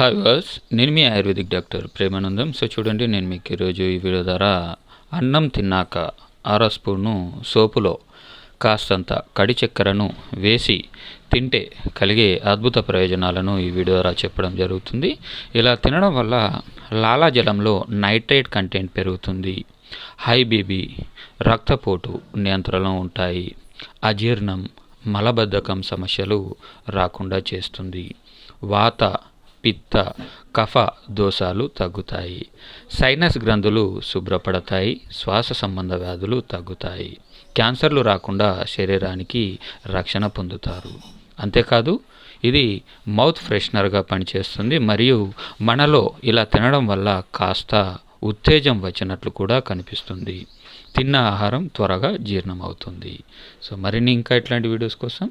Hi వాస్ నేను మీ ఆయుర్వేదిక్ డాక్టర్ ప్రేమానందం. సో చూడండి నేను మీకు ఈరోజు ఈ వీడియో ద్వారా అన్నం తిన్నాక అర స్పూను సోపులో కాస్తంత కడి చక్కెరను వేసి తింటే కలిగే అద్భుత ప్రయోజనాలను ఈ వీడియో ద్వారా చెప్పడం జరుగుతుంది. ఇలా తినడం వల్ల లాలాజలంలో నైట్రేట్ కంటెంట్ పెరుగుతుంది. హై బీబీ రక్తపోటు నియంత్రణలో ఉంటాయి. అజీర్ణం మలబద్ధకం సమస్యలు రాకుండా చేస్తుంది. వాత పిత్త కఫ దోషాలు తగ్గుతాయి. సైనస్ గ్రంథులు శుభ్రపడతాయి. శ్వాస సంబంధ వ్యాధులు తగ్గుతాయి. క్యాన్సర్లు రాకుండా శరీరానికి రక్షణ పొందుతారు. అంతేకాదు ఇది మౌత్ ఫ్రెషనర్గా పనిచేస్తుంది మరియు మనలో ఇలా తినడం వల్ల కాస్త ఉత్తేజం వచ్చినట్లు కూడా కనిపిస్తుంది. తిన్న ఆహారం త్వరగా జీర్ణం అవుతుంది సో మరిన్ని ఇంకా ఇట్లాంటి వీడియోస్ కోసం